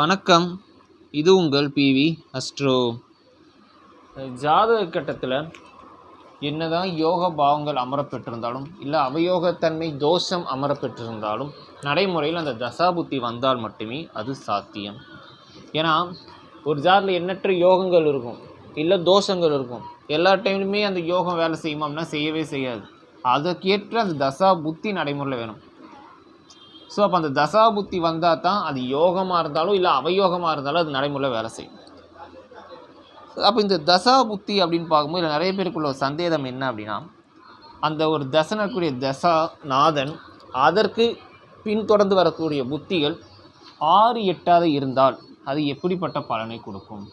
வணக்கம். இது உங்கள் பிவி அஸ்ட்ரோ. ஜாதக கட்டத்தில் என்னதான் யோக பாவங்கள் அமரப்பெற்றிருந்தாலும் இல்லை அவயோகத்தன்மை தோஷம் அமரப்பெற்றிருந்தாலும் நடைமுறையில் அந்த தசாபுத்தி வந்தால் மட்டுமே அது சாத்தியம். ஏன்னா ஒரு ஜாதில் எண்ணற்ற யோகங்கள் இருக்கும் இல்லை தோஷங்கள் இருக்கும். எல்லா டைம்லையுமே அந்த யோகம் வேலை செய்யுமா அப்படின்னா செய்யவே செய்யாது. அதற்கேற்ற அந்த தசா புத்தி நடைமுறையில் வேணும். ஸோ அப்போ அந்த தசா புத்தி வந்தால் தான் அது யோகமாக இருந்தாலும் இல்லை அவயோகமாக இருந்தாலும் அது நடைமுறையில் வேலை செய்யும். அப்போ இந்த தசா புத்தி அப்படின்னு பார்க்கும்போது இதுல நிறைய பேருக்குள்ள ஒரு சந்தேகம் என்ன அப்படின்னா அந்த ஒரு தசை இருக்கக்கூடிய தசா நாதன் அதற்கு பின்தொடர்ந்து வரக்கூடிய புத்திகள் ஆறு எட்டாவது இருந்தால் அது எப்படிப்பட்ட பலனை கொடுக்கும்?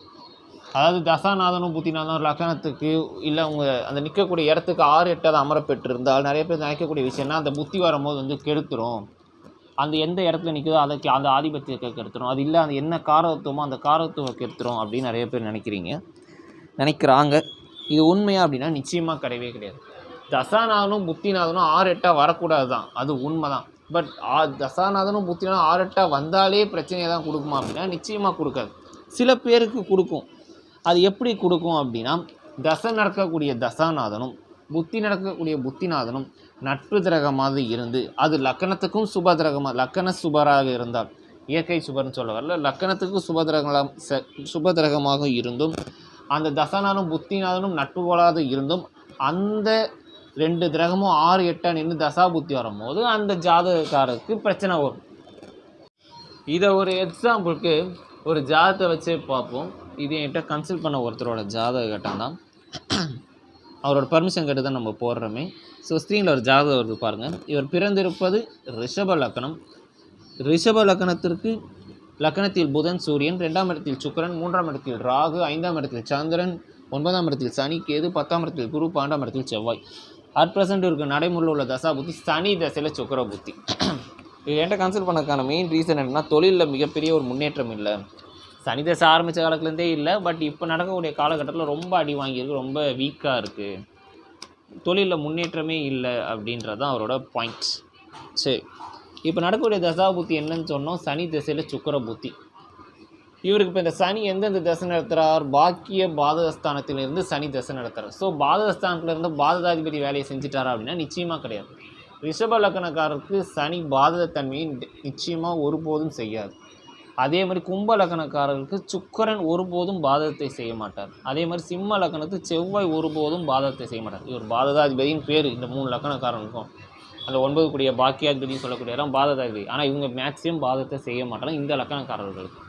அதாவது தசாநாதனும் புத்திநாதனும் லக்கணத்துக்கு இல்லை அவங்க அந்த நிற்கக்கூடிய இடத்துக்கு ஆறு எட்டாவது அமரப்பெற்றிருந்தால் நிறைய பேர் நினைக்கக்கூடிய விஷயம்னா அந்த புத்தி வரும்போது வந்து கெடுத்துரும். அந்த எந்த இடத்துல நிற்குதோ அதை அந்த ஆதிபத்தியத்தை கெடுத்துரும். அது இல்லை அந்த என்ன காரத்துவமோ அந்த காரத்துவம் கெடுத்துரும் அப்படின்னு நிறைய பேர் நினைக்கிறீங்க. நினைக்கிறாங்க. இது உண்மையா அப்படின்னா நிச்சயமாக கிடையவே கிடையாது. தசாநாதனும் புத்திநாதனும் ஆறு எட்டாக வரக்கூடாது தான் அது உண்மை தான் பட் ஆ தசாநாதனும் புத்திநாதனும் ஆறு எட்டாக வந்தாலே பிரச்சனையை தான் கொடுக்குமா அப்படின்னா நிச்சயமாக கொடுக்காது. சில பேருக்கு கொடுக்கும். அது எப்படி கொடுக்கும் அப்படின்னா தசை நடக்கக்கூடிய தசாநாதனும் புத்தி நடக்கக்கூடிய புத்திநாதனும் நட்பு திரகமாக இருந்து அது லக்கணத்துக்கும் சுப திரகமாக லக்கண சுபராக இருந்தால் இயற்கை சுபர்னு சொல்ல வரல லக்கணத்துக்கும் சுபதிரகலாம் ச சுபதிரகமாக இருந்தும் அந்த தசநாதனும் புத்திநாதனும் நட்பு கொள்ளாது இருந்தும் அந்த ரெண்டு திரகமும் ஆறு எட்டா நின்று தசா புத்தி வரும்போது அந்த ஜாதகக்காரருக்கு பிரச்சனை வரும். இதை ஒரு எக்ஸாம்பிளுக்கு ஒரு ஜாதகத்தை வச்சே பார்ப்போம். இது என்கிட்ட கன்சல்ட் பண்ண ஒருத்தரோட ஜாதக கட்டம் தான். அவரோட பர்மிஷன் கேட்டு தான் நம்ம போடுறோமே. ஸோ ஸ்க்ரீனில் ஒரு ஜாதகம் வருது பாருங்கள் இவர் பிறந்திருப்பது ரிஷப லக்கணம். ரிஷப லக்கணத்திற்கு லக்கணத்தில் புதன் சூரியன் ரெண்டாம் இடத்தில் சுக்கிரன் மூன்றாம் இடத்தில் ராகு ஐந்தாம் இடத்தில் சந்திரன் ஒன்பதாம் இடத்தில் சனி கேது பத்தாம் இடத்தில் குரு பன்னெண்டாம் இடத்தில் செவ்வாய். அட் ப்ரெசென்ட் இருக்க நடைமுறையில் உள்ள தசா புத்தி சனி தசையில் சுக்கர புத்தி. இது என்கிட்ட கன்சல்ட் பண்ணதுக்கான மெயின் ரீசன் என்னென்னா தொழிலில் மிகப்பெரிய ஒரு முன்னேற்றம் இல்லை. சனி தசை ஆரம்பித்த காலத்துலேருந்தே இல்லை பட் இப்போ நடக்கக்கூடிய காலகட்டத்தில் ரொம்ப அடி வாங்கியிருக்கு ரொம்ப வீக்காக இருக்குது தொழிலில் முன்னேற்றமே இல்லை அப்படின்றது தான் அவரோட பாயிண்ட் சரி இப்போ நடக்கக்கூடிய தசா புத்தி என்னன்னு சொன்னோம் சனி திசையில் சுக்கர புத்தி. இவருக்கு இப்போ இந்த சனி எந்தெந்த தசை நடத்துகிறார் பாக்கிய பாதகஸ்தானத்திலிருந்து சனி தசை நடத்துகிறார் ஸோ பாதகஸ்தானத்திலிருந்து பாதகாதிபதி வேலையை செஞ்சுட்டாரா அப்படின்னா நிச்சயமாக கிடையாது. ரிஷப லக்கணக்காரருக்கு சனி பாதகத்தன்மையை நிச்சயமாக ஒருபோதும் செய்யாது. அதே மாதிரி கும்ப லக்கணக்காரருக்கு சுக்கரன் ஒருபோதும் பாதகத்தை செய்ய மாட்டார். அதே மாதிரி சிம்ம லக்கணத்துக்கு செவ்வாய் ஒருபோதும் பாதகத்தை செய்ய மாட்டார். இவர் பாதகாதிபதியின் பேர் இந்த மூணு லக்கணக்காரனுக்கும் அந்த ஒன்பது கூடிய பாக்கியாதிபதினு சொல்லக்கூடிய இடம் பாதகாதிபதி. ஆனால் இவங்க மேக்ஸிமம் பாதத்தை செய்ய மாட்டாங்க இந்த லக்கணக்காரர்களுக்கு.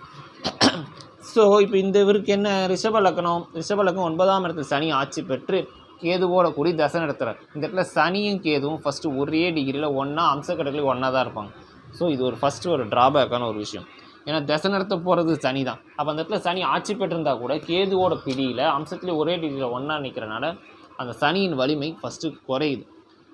ஸோ இப்போ இந்த இவருக்கு என்ன ரிஷப லக்கணம்? ரிஷப லக்கணம் ஒன்பதாம் இடத்துல சனி ஆட்சி பெற்று கேதுவோட கூடி தசை நடத்துகிறார் இந்த இடத்துல சனியும் கேதுவும் ஃபஸ்ட்டு ஒரே டிகிரியில் ஒன்றா அம்சக்கடக்கில் ஒன்றா தான் இருப்பாங்க. ஸோ இது ஒரு ஃபஸ்ட்டு ஒரு ட்ராபேக்கான ஒரு விஷயம். ஏன்னா திசை நடத்த போகிறது சனி தான் அப்போ அந்த இடத்துல சனி ஆட்சி பெற்றிருந்தா கூட கேதுவோட பிடியில் அம்சத்துலேயே ஒரே டிகிரியில் ஒன்றா நிற்கிறனால அந்த சனியின் வலிமை ஃபஸ்ட்டு குறையுது.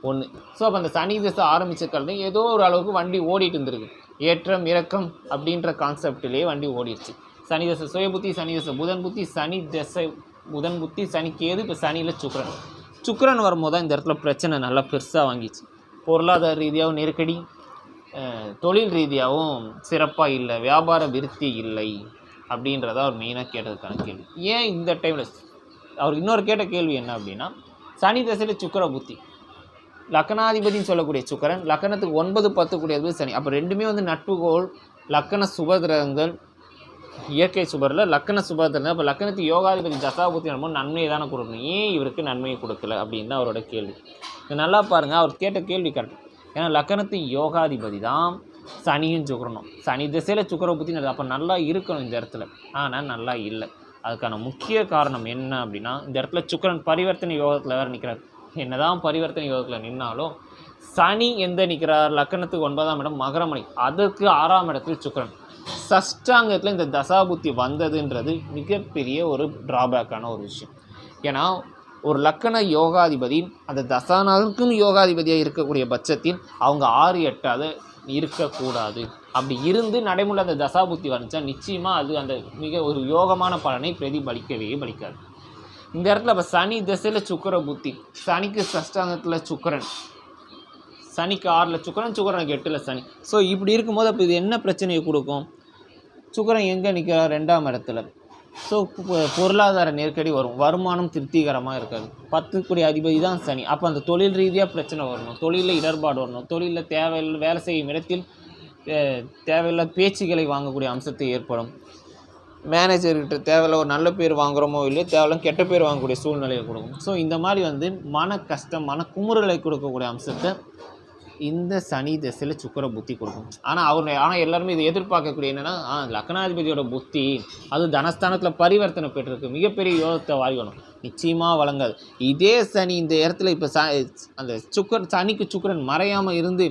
ஒன்று ஸோ அப்போ அந்த சனி திசை ஆரம்பித்த ஏதோ ஒரு அளவுக்கு வண்டி ஓடிட்டு இருந்திருக்கு. ஏற்றம் இறக்கம் அப்படின்ற கான்செப்டிலேயே வண்டி ஓடிடுச்சு. சனி தசை சுய புத்தி சனி தசை புதன் புத்தி சனி தசை புதன் புத்தி சனி கேது இப்போ சனியில் சுக்கரன். சுக்கரன் வரும்போது தான் இந்த இடத்துல பிரச்சனை நல்லா பெருசாக வாங்கிச்சு. பொருளாதார ரீதியாகவும் நெருக்கடி தொழில் ரீதியாகவும் சிறப்பாக இல்லை வியாபார விருத்தி இல்லை அப்படின்றத அவர் மெயினாக கேட்டதுக்கான கேள்வி. ஏன் இந்த டைமில் அவர் இன்னொரு கேட்ட கேள்வி என்ன அப்படின்னா சனி தசையில் சுக்கர புத்தி. லக்கணாதிபதினு சொல்லக்கூடிய சுக்கரன் லக்கணத்துக்கு ஒன்பது பத்து கூடியது சனி. அப்போ ரெண்டுமே வந்து நட்புகோள் லக்கண சுபகிரகங்கள் இயற்கை சுபரில் லக்கண சுபகிரகம் அப்போ லக்கணத்துக்கு யோகாதிபதி தசாபுத்தி நடக்கும் நன்மையை தானே கொடுக்கணும். ஏன் இவருக்கு நன்மையை கொடுக்கல அப்படின்னு தான் அவரோட கேள்வி. இது நல்லா பாருங்கள் அவர் கேட்ட கேள்வி கரெக்ட் ஏன்னா லக்கணத்து யோகாதிபதி தான் சனியும் சுக்கரனும். சனி திசையில் சுக்கர புத்தி அப்போ நல்லா இருக்கணும் இந்த இடத்துல. ஆனால் நல்லா இல்லை. அதுக்கான முக்கிய காரணம் என்ன அப்படின்னா இந்த இடத்துல சுக்கரன் பரிவர்த்தனை யோகத்தில் வேறு நிற்கிறார் என்னதான் பரிவர்த்தனை யோகத்தில் நின்னாலும் சனி எந்த நிற்கிறார் லக்கணத்துக்கு ஒன்பதாம் இடம் மகரமணி அதற்கு ஆறாம் இடத்தில் சுக்கரன். சஷ்டாங்கத்தில் இந்த தசாபுத்தி வந்ததுன்றது மிகப்பெரிய ஒரு ட்ராபேக்கான ஒரு விஷயம். ஏன்னா ஒரு லக்கண யோகாதிபதி அந்த தசாநாதனுக்கும் யோகாதிபதியாக இருக்கக்கூடிய பட்சத்தில் அவங்க ஆறு எட்டாவது இருக்கக்கூடாது. அப்படி இருந்து நடைமுறை அந்த தசாபுத்தி வந்துச்சா நிச்சயமாக அது அந்த மிக ஒரு யோகமான பலனை பிரதிபலிக்கவே பலிக்காது. இந்த இடத்துல இப்போ சனி திசையில் சுக்கர புத்தி சனிக்கு சஷ்டாங்கத்தில் சுக்கரன் சனிக்கு ஆறில் சுக்கரன் சுக்கரனுக்கு எட்டில் சனி. ஸோ இப்படி இருக்கும்போது அப்போ இது என்ன பிரச்சனையை கொடுக்கும்? சுக்கரன் எங்கே நிற்கிறார் ரெண்டாம் இடத்துல. ஸோ பொருளாதார நெருக்கடி வரும். வருமானம் திருப்திகரமாக இருக்காது. பத்துக்குடி அதிபதி தான் சனி. அப்போ அந்த தொழில் ரீதியாக பிரச்சனை வரணும். தொழிலில் இடர்பாடு வரணும். தொழிலில் தேவையில்லை வேலை செய்யும் இடத்தில் தேவையில்லாத பேச்சுகளை வாங்கக்கூடிய அம்சத்தை ஏற்படும். மேனேஜர்கிட்ட தேவையில்ல ஒரு நல்ல பேர் வாங்குகிறோமோ இல்லையோ தேவையில்ல கெட்ட பேர் வாங்கக்கூடிய சூழ்நிலையை கொடுக்கும். ஸோ இந்த மாதிரி வந்து மன கஷ்டம் மன குமுறலை கொடுக்கக்கூடிய அம்சத்தை இந்த சனி திசையில் சுக்கிர புத்தி கொடுக்கும். ஆனால் அவர் ஆனால் எல்லாருமே இதை எதிர்பார்க்கக்கூடிய என்னென்னா லக்னாதிபதியோட புத்தி அது தனஸ்தானத்தில் பரிவர்த்தனை பெற்றிருக்கு. மிகப்பெரிய யோகத்தை வாழ்கணும் நிச்சயமாக வழங்காது. இதே சனி இந்த இடத்துல இப்போ ச அந்த சுக்கர் சனிக்கு சுக்கிரன் மறையாமல் இருந்து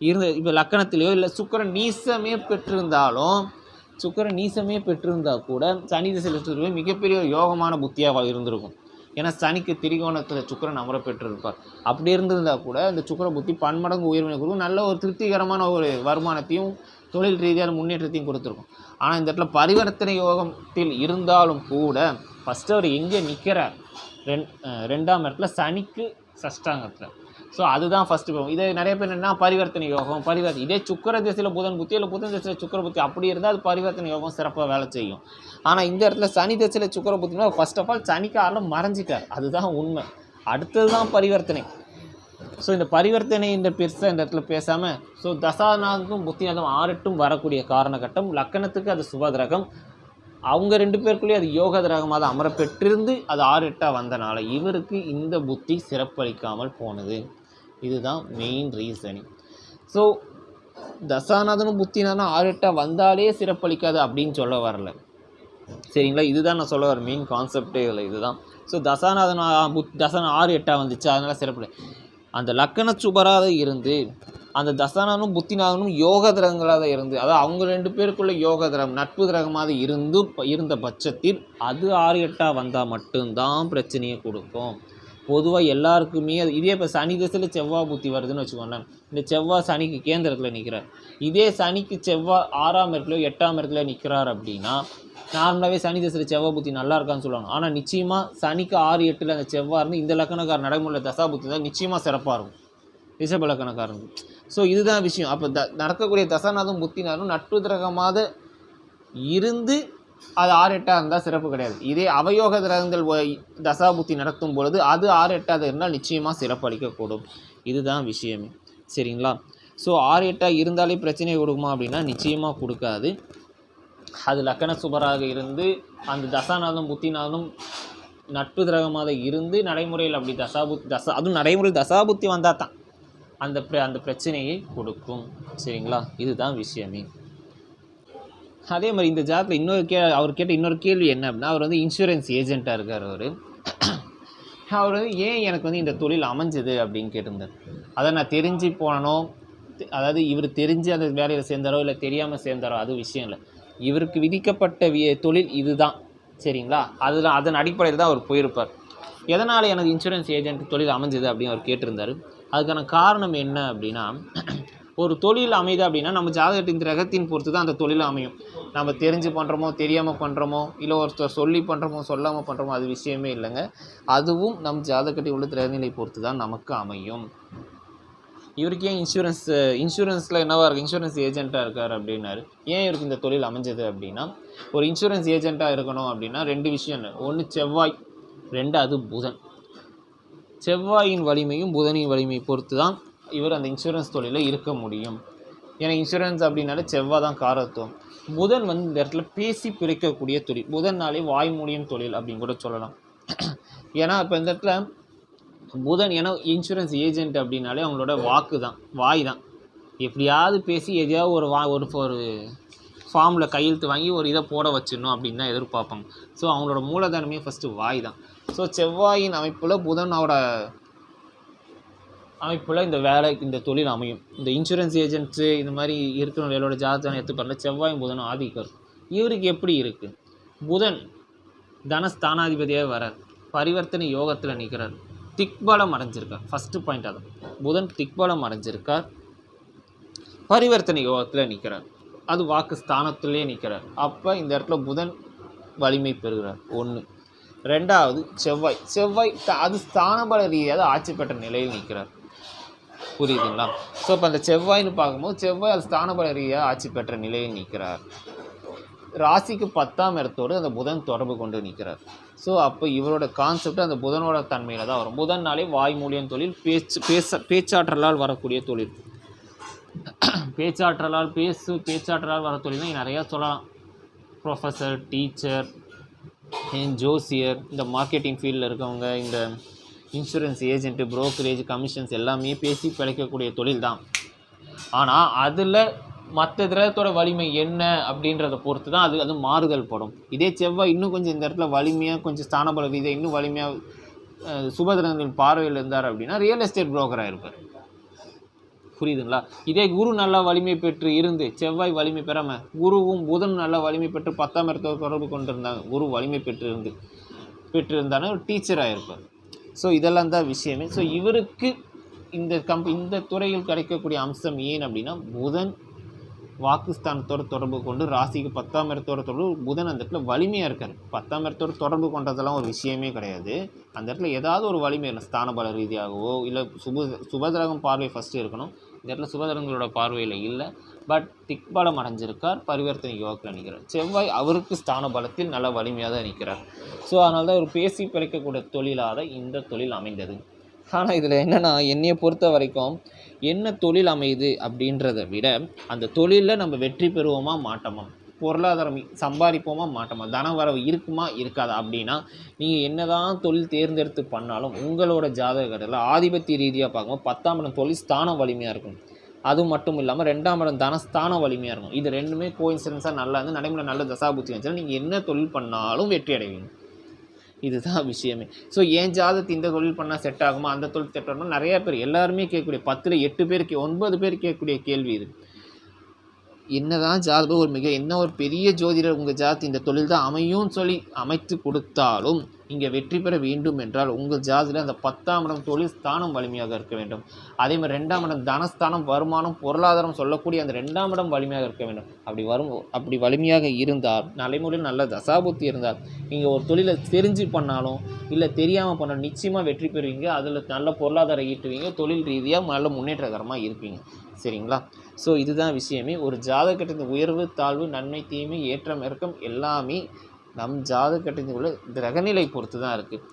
இருந்து இப்போ லக்கணத்திலேயோ இல்லை சுக்கரன் நீசமே பெற்றிருந்தாலும் சுக்கரன் நீசமே பெற்றிருந்தால் கூட சனி திசையில் இருக்கிற மிகப்பெரிய யோகமான புத்தியாக இருந்திருக்கும். ஏன்னா சனிக்கு திரிகோணத்தில் சுக்கரன் அமர பெற்றிருப்பார். அப்படி இருந்திருந்தா கூட இந்த சுக்கர புத்தி பன்மடங்கு உயர்வினை கொடுக்கும். நல்ல ஒரு திருப்திகரமான ஒரு வருமானத்தையும் தொழில் ரீதியான முன்னேற்றத்தையும் கொடுத்துருக்கும். ஆனால் இந்த இடத்துல பரிவர்த்தனை யோகத்தில் இருந்தாலும் கூட ஃபஸ்ட்டு அவர் எங்கே நிற்கிறார் ரெண் ரெண்டாம் இடத்துல சனிக்கு சஷ்டாங்கத்தில். ஸோ அதுதான் ஃபஸ்ட்டு போகும் இதே நிறைய பேர் என்ன பரிவர்த்தனை யோகம் பரிவர்த்தனை. இதே சுக்கர திசையில் புதன் புத்தி இல்லை புதன் திசையில் சுக்கர புத்தி அப்படி இருந்தால் அது பரிவர்த்தனை யோகம் சிறப்பாக வேலை செய்யும். ஆனால் இந்த இடத்துல சனி திசையில் சுக்கர புத்தினா ஃபர்ஸ்ட் ஆஃப் ஆல் சனிக்கு மறைஞ்சிட்டார். அதுதான் உண்மை. அடுத்தது தான் பரிவர்த்தனை. ஸோ இந்த பரிவர்த்தனை இந்த பெருசாக இந்த இடத்துல பேசாமல் ஸோ தசாநாதம் புத்திநாதம் ஆறட்டும் வரக்கூடிய காரணகட்டம் லக்கணத்துக்கு அது சுபதிரகம் அவங்க ரெண்டு பேருக்குள்ளேயே அது யோக திரகமாக தான் அமர பெற்றிருந்து அது ஆறு எட்டாக வந்தனால இவருக்கு இந்த புத்தி சிறப்பளிக்காமல் போனது. இதுதான் மெயின் ரீசனிங் ஸோ தசாநாதனும் புத்திநாதனும் ஆறு எட்டாக வந்தாலே சிறப்பளிக்காது அப்படின்னு சொல்ல வரல. சரிங்களா? இதுதான் நான் சொல்ல வர மெயின் கான்செப்டே இல்லை இதுதான். ஸோ தசாநாதன் புத் தசன ஆறு எட்டாக வந்துச்சு. அதனால் சிறப்பு. அந்த லக்கண சுபராக இருந்து அந்த தசானானும் புத்திநாதனும் யோக திரகங்களாக இருந்து அதாவது அவங்க ரெண்டு பேருக்குள்ள யோக திரகம் நட்பு திரகமாக இருந்து இருந்த பட்சத்தில் அது ஆறு எட்டாக வந்தால் மட்டும்தான் பிரச்சனையை கொடுக்கும். பொதுவாக எல்லாருக்குமே அது இதே இப்போ சனி திசையில் செவ்வாய் புத்தி வருதுன்னு வச்சுக்கோங்களேன். இந்த செவ்வாய் சனிக்கு கேந்திரத்தில் நிற்கிறார் இதே சனிக்கு செவ்வாய் ஆறாம் இடத்துலையோ எட்டாம் இடத்துல நிற்கிறார் அப்படின்னா நார்மலாகவே சனி திசையில் செவ்வாய் புத்தி நல்லா இருக்கான்னு சொல்லுவாங்க. ஆனால் நிச்சயமாக சனிக்கு ஆறு எட்டில் அந்த செவ்வாய் இருந்து இந்த லக்கணக்கார நடைமுறையில் தசா புத்தி தான் நிச்சயமாக சிறப்பாக இருக்கும். ரிஷப லக்கணக்காரனுக்கு ஸோ இதுதான் விஷயம். அப்போ த நடக்கக்கூடிய தசாநாதம் புத்தினாலும் நட்பு திரகமாக இருந்து அது ஆறு எட்டாக இருந்தால் சிறப்பு கிடையாது. இதே அவயோக கிரகங்கள் தசாபுத்தி நடத்தும் பொழுது அது ஆறு எட்டாக இருந்தால் நிச்சயமாக சிறப்பு அளிக்கக்கூடும். இதுதான் விஷயமே. சரிங்களா? ஸோ ஆறு எட்டாக இருந்தாலே பிரச்சனை கொடுக்குமா அப்படின்னா நிச்சயமாக கொடுக்காது. அது லக்கண சுபராக இருந்து அந்த தசாநாதம் புத்திநாதம் நட்பு கிரகமாக இருந்து நடைமுறையில் அப்படி தசாபுத்தி தசா அதுவும் நடைமுறையில் தசாபுத்தி வந்தால் தான் அந்த அந்த பிரச்சனையை கொடுக்கும். சரிங்களா? இதுதான் விஷயமே. அதே மாதிரி இந்த ஜாதகத்தில் இன்னொரு கே அவர் கேட்ட இன்னொரு கேள்வி என்ன அப்படின்னா அவர் வந்து இன்சூரன்ஸ் ஏஜென்ட்டாக இருக்கார் அவர். அவர் வந்து ஏன் எனக்கு வந்து இந்த தொழில் அமைஞ்சது அப்படின்னு கேட்டிருந்தார். அதை நான் தெரிஞ்சு போனனோ அதாவது இவர் தெரிஞ்சு அந்த வேலையில் சேர்ந்தாரோ இல்லை தெரியாமல் சேர்ந்தாரோ அது விஷயம் இல்லை. இவருக்கு விதிக்கப்பட்ட வி தொழில் இதுதான். சரிங்களா? அதில் அதன் அடிப்படையில் தான் அவர் போயிருப்பார். எதனால் எனக்கு இன்சூரன்ஸ் ஏஜென்ட் தொழில் அமைஞ்சது அப்படின்னு அவர் கேட்டிருந்தார். அதுக்கான காரணம் என்ன அப்படின்னா ஒரு தொழில் அமையுது அப்படின்னா நம்ம ஜாதகத்தின் கிரகத்தின் பொறுத்து தான் அந்த தொழில் அமையும். நம்ம தெரிஞ்சு பண்ணுறோமோ தெரியாமல் பண்ணுறோமோ இல்லை ஒருத்தர் சொல்லி பண்ணுறோமோ சொல்லாமல் பண்ணுறோமோ அது விஷயமே இல்லைங்க. அதுவும் நம் ஜாதகத்தில் உள்ள கிரகநிலை பொறுத்து தான் நமக்கு அமையும். இவருக்கு ஏன் இன்சூரன்ஸ் இன்சூரன்ஸில் என்னவாக இருக்குது இன்சூரன்ஸ் ஏஜென்ட்டாக இருக்கார் அப்படின்னாரு. ஏன் இவருக்கு இந்த தொழில் அமைஞ்சது அப்படின்னா ஒரு இன்சூரன்ஸ் ஏஜென்ட்டாக இருக்கணும் அப்படின்னா ரெண்டு விஷயம் ஒன்று செவ்வாய் ரெண்டு அது புதன். செவ்வாயின் வலிமையும் புதனின் வலிமையை பொறுத்து தான் இவர் அந்த இன்சூரன்ஸ் தொழிலில் இருக்க முடியும். ஏன்னா இன்சூரன்ஸ் அப்படின்னாலே செவ்வாய் தான் காரத்துவம் புதன் வந்து இந்த இடத்துல பேசி பிரிக்கக்கூடிய தொழில். புதன்னாலே வாய்மூடியும் தொழில் அப்படின்னு கூட சொல்லலாம். ஏன்னா இப்போ இந்த இடத்துல புதன் ஏன்னா இன்சூரன்ஸ் ஏஜென்ட் அப்படின்னாலே அவங்களோட வாக்கு தான் வாய் தான். எப்படியாவது பேசி எதையாவது ஒரு வா ஒரு ஒரு ஃபார்மில் கையெழுத்து வாங்கி ஒரு இதை போட வச்சிடணும் அப்படின்னு தான் எதிர்பார்ப்பாங்க. ஸோ அவங்களோட மூலதனமே ஃபஸ்ட்டு வாய் தான். ஸோ செவ்வாயின் அமைப்பில் புதனோட அமைப்பில் இந்த வேலை இந்த தொழில் அமையும். இந்த இன்சூரன்ஸ் ஏஜென்ட்ஸு இந்த மாதிரி இருக்கிறவங்களோட ஜாதகம் எடுத்து பண்ணல செவ்வாயும் புதனும் ஆதிக்கம். இவருக்கு எப்படி இருக்குது புதன் தனஸ்தானாதிபதியாக வரார். பரிவர்த்தனை யோகத்தில் நிற்கிறார் திக்பலம் அடைஞ்சிருக்கார். ஃபஸ்ட்டு பாயிண்ட் அதான் புதன் திக்பலம் அடைஞ்சிருக்கார். பரிவர்த்தனை யோகத்தில் நிற்கிறார் அது வாக்கு ஸ்தானத்திலே நிற்கிறார் அப்போ இந்த இடத்துல புதன் வலிமை பெறுகிறார். ஒன்று ரெண்டாவது செவ்வாய். செவ்வாய் அது ஸ்தானபல ரீதியாக ஆட்சி பெற்ற நிலையில் நிற்கிறார் புரியுதுங்களா? ஸோ இப்போ அந்த செவ்வாய்னு பார்க்கும்போது செவ்வாய் அது ஸ்தானபல ரீதியாக ஆட்சி பெற்ற நிலையில் நிற்கிறார். ராசிக்கு பத்தாம் இடத்தோடு அந்த புதன் தொடர்பு கொண்டு நிற்கிறார். ஸோ அப்போ இவரோட கான்செப்ட் அந்த புதனோட தன்மையில் தான் வரும். புதன்னாலே வாய்மொழியின் தொழில் பேச்சு பேச பேச்சாற்றலால் வரக்கூடிய தொழில். பேச்சாற்றலால் பேசு பேச்சாற்றலால் வர தொழில் நிறையா சொல்லலாம். ப்ரொஃபஸர் டீச்சர் ஜோசியர் இந்த மார்க்கெட்டிங் ஃபீல்டில் இருக்கவங்க இந்த இன்சூரன்ஸ் ஏஜென்ட்டு ப்ரோக்கரேஜ் கமிஷன்ஸ் எல்லாமே பேசி பிழைக்கக்கூடிய தொழில் தான் ஆனால் அதில் மற்ற கிரகத்தோட வலிமை என்ன அப்படின்றத பொறுத்து தான் அது அது மாறுதல் படும். இதே செவ்வாய் இன்னும் கொஞ்சம் இந்த இடத்துல வலிமையாக கொஞ்சம் ஸ்தானபல ரீதியாக இன்னும் வலிமையாக சுபதிரங்களின் பார்வையில் இருந்தார் அப்படின்னா ரியல் எஸ்டேட் புரோக்கராக இருப்பார். புரியுதுங்களா? இதே குரு நல்லா வலிமை பெற்று இருந்து செவ்வாய் வலிமை பெறாமல் குருவும் புதன் நல்லா வலிமை பெற்று பத்தாம் இடத்தோட தொடர்பு கொண்டிருந்தாங்க. குரு வலிமை பெற்று இருந்து பெற்று இருந்தாலும் ஒரு டீச்சராக இருப்பார். ஸோ இதெல்லாம் தான் விஷயமே. ஸோ இவருக்கு இந்த கம்ப் இந்த துறையில் கிடைக்கக்கூடிய அம்சம் ஏன் அப்படின்னா புதன் வாக்குஸ்தானத்தோட தொடர்பு கொண்டு ராசிக்கு பத்தாம் இடத்தோட தொடர்பு புதன் அந்த இடத்துல வலிமையாக இருக்கார். பத்தாம் இடத்தோட தொடர்பு கொண்டதெல்லாம் ஒரு விஷயமே கிடையாது. அந்த இடத்துல ஏதாவது ஒரு வலிமை இருக்கணும் ஸ்தானபல ரீதியாகவோ இல்லை சுப சுபதிரகம் பார்வை ஃபஸ்ட்டு இருக்கணும். இந்த இடத்துல சுபதிரகங்களோட பார்வையில் இல்லை. பட் திக்பலம் அடைஞ்சிருக்கார் பரிவர்த்தனை யோகத்தில் நிற்கிறார் செவ்வாய் அவருக்கு ஸ்தான பலத்தில் நல்ல வலிமையாக தான் நிற்கிறார் ஸோ அதனால தான் ஒரு பேசி பிழைக்கக்கூடிய தொழிலாக இந்த தொழில் அமைந்தது. ஆனால் இதில் என்னென்னா என்னையை பொறுத்த வரைக்கும் என்ன தொழில் அமையுது அப்படின்றத விட அந்த தொழிலில் நம்ம வெற்றி பெறுவோமா மாட்டோமா? பொருளாதாரம் சம்பாதிப்போமா மாட்டோமா? தன வரவு இருக்குமா இருக்காதா? அப்படின்னா நீங்கள் என்னதான் தொழில் தேர்ந்தெடுத்து பண்ணாலும் உங்களோட ஜாதகத்தில் ஆதிபத்திய ரீதியாக பார்க்கும்போது பத்தாம் இடம் தொழில் ஸ்தானம் வலிமையாக இருக்கும். அது மட்டும் இல்லாமல் ரெண்டாம் இடம் தனஸ்தானம் வலிமையாக இருக்கும் இது ரெண்டுமே கோயின்சிடன்ஸாக நல்லா இருந்து நடைமுறை நல்ல தசாபுத்தி வந்துச்சுன்னா நீங்கள் என்ன தொழில் பண்ணாலும் வெற்றி அடைவீங்க. இதுதான் விஷயமே. ஸோ ஏன் ஜாதத்து இந்த தொழில் பண்ணால் செட் ஆகுமா? அந்த தொழில் செட் ஆகுமா? நிறைய பேர் எல்லாருமே கேட்கக்கூடிய பத்தில் எட்டு பேர் கே ஒன்பது பேர் கேட்கக்கூடிய கேள்வி இது. என்னதான் ஜாதகம் ஒரு மிக என்ன ஒரு பெரிய ஜோதிடர் உங்கள் ஜாதகத்தை இந்த தொழில் தான் அமையும் சொல்லி அமைத்து கொடுத்தாலும் இங்கே வெற்றி பெற வேண்டும் என்றால் உங்கள் ஜாதியில் அந்த பத்தாம் இடம் தொழில் ஸ்தானம் வலிமையாக இருக்க வேண்டும். அதே மாதிரி ரெண்டாம் இடம் தனஸ்தானம் வருமானம் பொருளாதாரம் சொல்லக்கூடிய அந்த ரெண்டாம் இடம் வலிமையாக இருக்க வேண்டும். அப்படி வரும் அப்படி வலிமையாக இருந்தால் நடைமுறையில் நல்ல தசாபுத்தி இருந்தால் நீங்கள் ஒரு தொழிலை தெரிஞ்சு பண்ணாலும் இல்லை தெரியாமல் பண்ணாலும் நிச்சயமாக வெற்றி பெறுவீங்க. அதில் நல்ல பொருளாதாரம் ஈட்டுவீங்க. தொழில் ரீதியாக நல்ல முன்னேற்றகரமாக இருப்பீங்க. சரிங்களா? ஸோ இதுதான் விஷயமே. ஒரு ஜாதகத்தின் உயர்வு தாழ்வு நன்மை தீமை ஏற்றம் இறக்கம் எல்லாமே நம் ஜாதகத்தின் உள்ள கிரகநிலை பொறுத்து தான் இருக்குது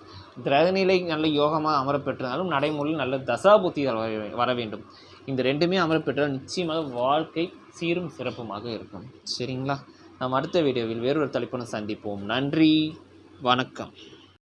கிரகநிலை நல்ல யோகமாக அமரப்பெற்றிருந்தாலும் நடைமுறையில் நல்ல தசாபுத்திகள் வர வர வேண்டும். இந்த ரெண்டுமே அமரப்பெற்றால் நிச்சயமாக வாழ்க்கை சீரும் சிறப்புமாக இருக்கும். சரிங்களா? நாம் அடுத்த வீடியோவில் வேறொரு தலைப்புடன் சந்திப்போம். நன்றி. வணக்கம்.